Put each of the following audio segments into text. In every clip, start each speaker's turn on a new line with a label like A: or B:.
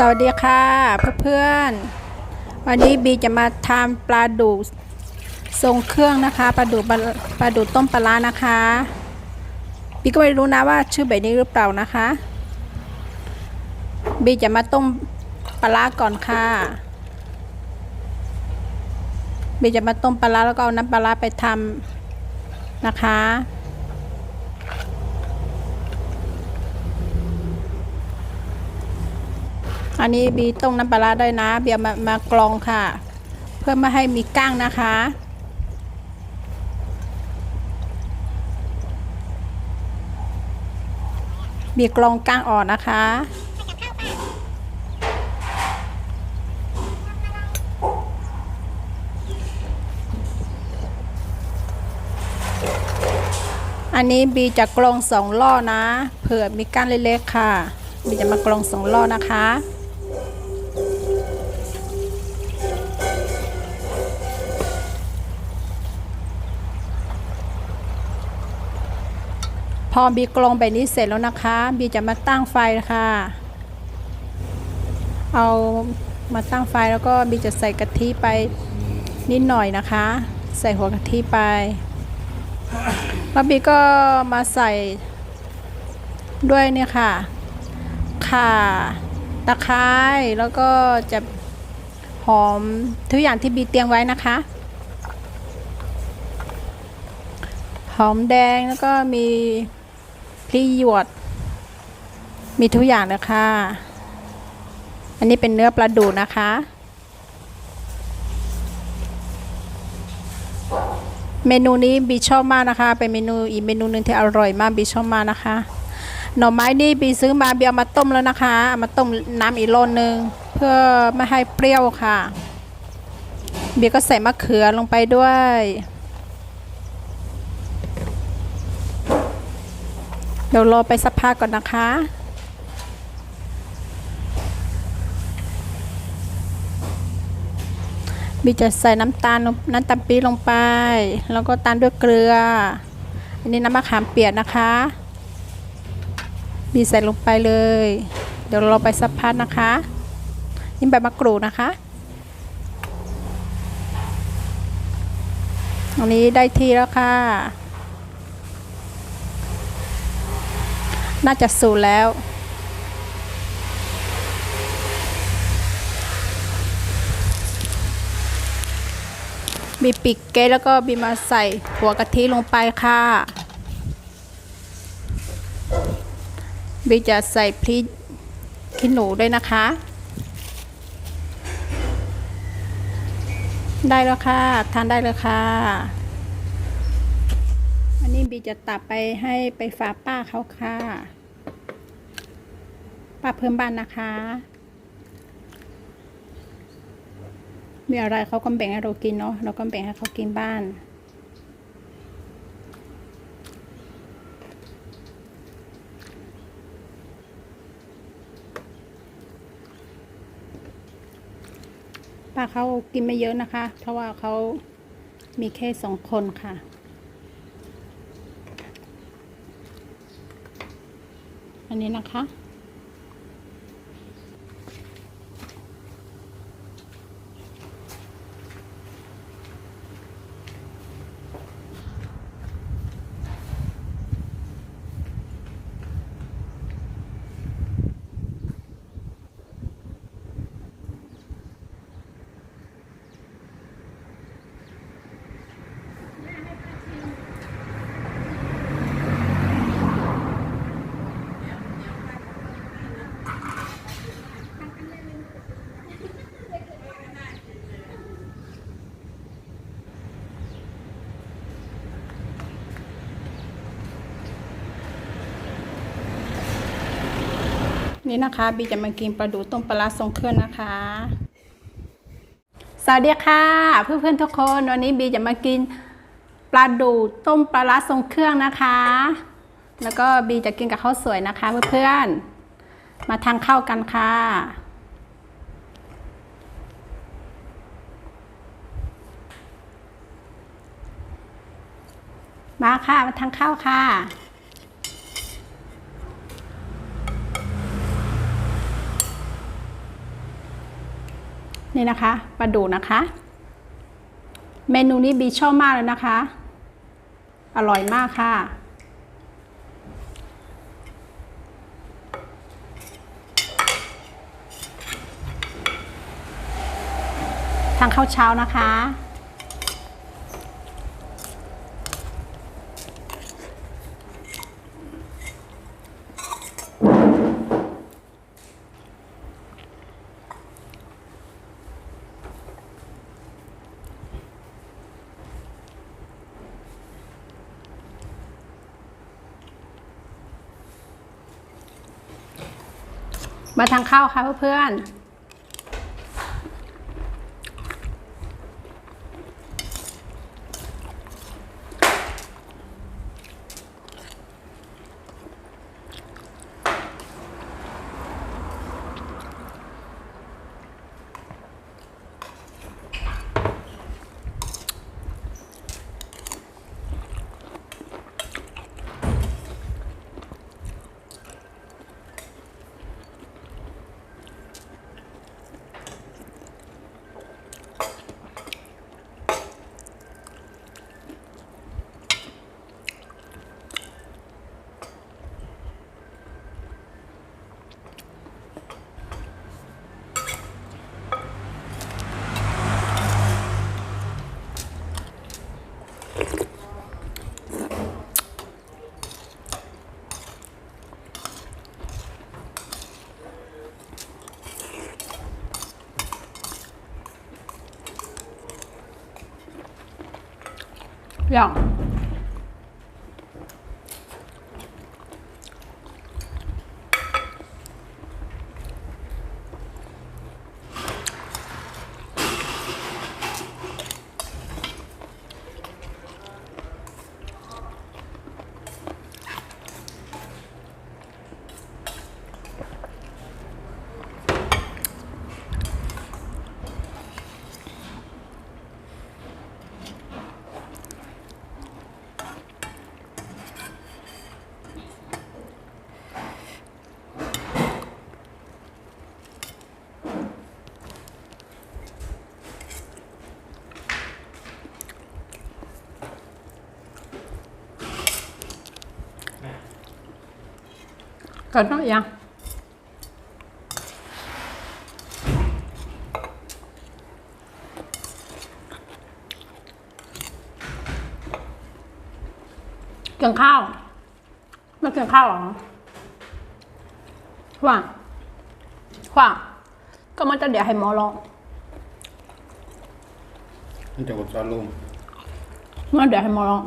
A: สวัสดีค่ะเพื่อนๆวันนี้บีจะมาทำปลาดุกทรงเครื่องนะคะปลาดุกปลาปลาดุกต้มปลาร้านะคะบีก็ไม่รู้นะว่าชื่อแบบนี้หรือเปล่านะคะบีจะมาต้มปลาร้าก่อนค่ะบีจะมาต้มปลาร้าแล้วก็เอาน้ำปลาร้าไปทำนะคะ อันนี้บีต้มน้ำปลาด้วยนะ เบียร์มามากรองค่ะ เพื่อไม่ให้มีก้างนะคะ บีกรองก้างออกนะคะอันนี้บีจะกรองสองล่อนะ เผื่อมีก้านเล็กๆค่ะ บีจะมากรองสองล่อนะคะ อบีกรองแบบนี้เสร็จแล้วนะคะ บีจะมาตั้งไฟค่ะ เอามาตั้งไฟแล้วก็บีจะใส่กะทิไปนิดหน่อยนะคะ ใส่หัวกะทิไปแล้วบีก็มาใส่ด้วยเนี่ยค่ะข่าตะไคร้แล้วก็จะหอมทุกอย่างที่บีเตรียมไว้นะคะหอมแดงแล้วก็มี พริกหยวด มีทุกอย่างเลยค่ะอันนี้เป็นเนื้อปลาดูนะคะ เมนูนี้บีชอบมากนะคะ เป็นเมนูอีกเมนูหนึ่งที่อร่อยมากบีชอบมากนะคะ หน่อไม้นี่บีซื้อมาบีเอามาต้มแล้วนะคะเอามาต้มน้ำอีกโลนึงเพื่อไม่ให้เปรี้ยวค่ะบีก็ใส่มะเขือลงไปด้วย ดี๋ยวรอไปสักพักก่อนนะคะ บีจะใส่น้ำตาลน้ำตาลปี๊บลงไป แล้วก็ตามด้วยเกลือ อันนี้น้ำมะขามเปียกนะคะ บีใส่ลงไปเลย เดี๋ยวเราไปสักพักนะคะนี่ใบมะกรูดนะคะอันนี้ได้ที่แล้วค่ะ น่าจะสูแล้วบีปิกเกแล้วก็บีมาใส่หัวกะทิลงไปค่ะบีจะใส่พริกขี้หนูด้วยนะคะ ได้แล้วค่ะ ทานได้เลยค่ะ อันนี้บีจะตัดไปให้ไปฝากป้าเขาค่ะ ป้าเพิ่มบ้านนะคะ มีอะไรเขาก็แบ่งให้เรากินเนาะเราก็แบ่งให้เขากินบ้าน ป้าเขากินไม่เยอะนะคะ เพราะว่าเขามีแค่สองคนค่ะอันนี้นะคะ นี่นะคะบีจะมากินปลาดูต้มปลาร้าทรงเครื่องนะคะ สวัสดีค่ะ เพื่อนๆทุกคนวันนี้บีจะมากินปลาดูต้มปลาร้าทรงเครื่องนะคะ แล้วก็บีจะกินกับข้าวสวยนะคะเพื่อนๆมาทานข้าวกันค่ะ มาค่ะมาทานข้าวค่ะ นี่นะคะปลาดุกนะคะ เมนูนี้บีชอบมากเลยนะคะ อร่อยมากค่ะ ทางข้าวเช้านะคะ มาทางข้าวค่ะเพื่อนๆ อ ย่างก่อนต้องยังกินข้าวไม่กินข้าวเหรอว่าว่าก็มันจะเดี๋ยวให้หมอลอง
B: นี่จะกดซอสลุง
A: มันเดี๋ยวให้หมอลอง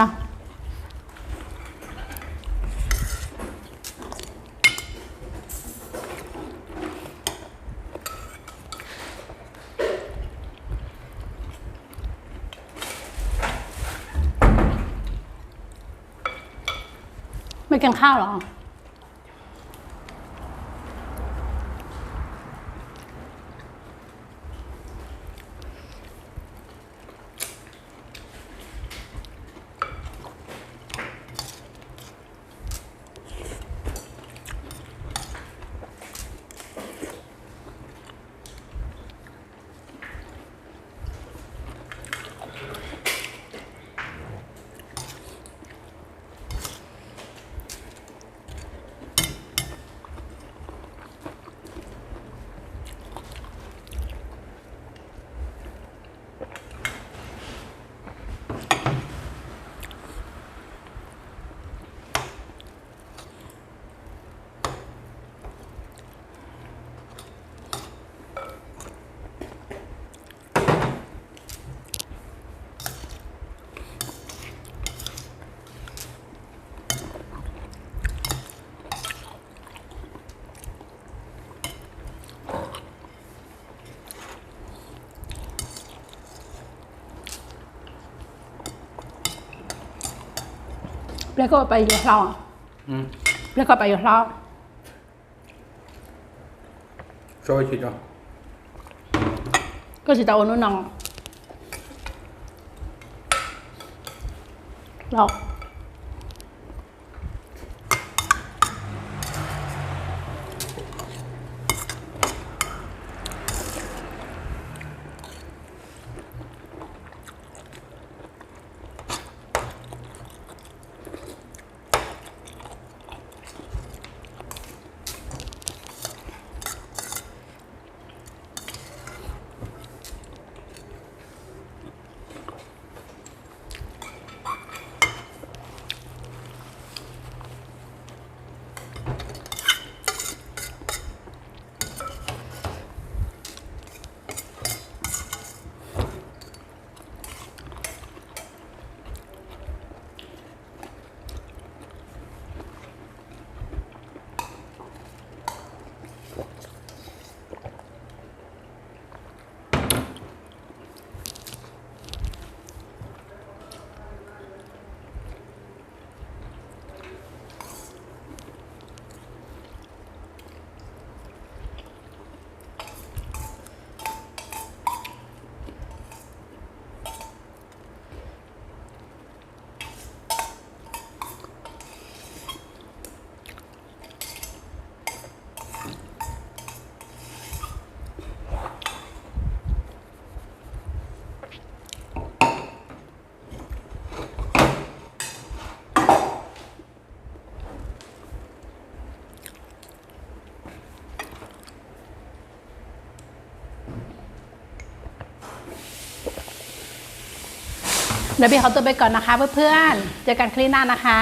A: นะ ไม่กินข้าวเหรอ ก็ไปอยู่เราอะ
B: อืม
A: แล้วก็ไปอยู่เรา
B: ช่วยคิดอะ
A: ก็สิตาโอนุ่นน้องเรา เดี๋ยวพี่เขาตัวไปก่อนนะคะเพื่อนๆ เจอกันคลิปหน้านะคะ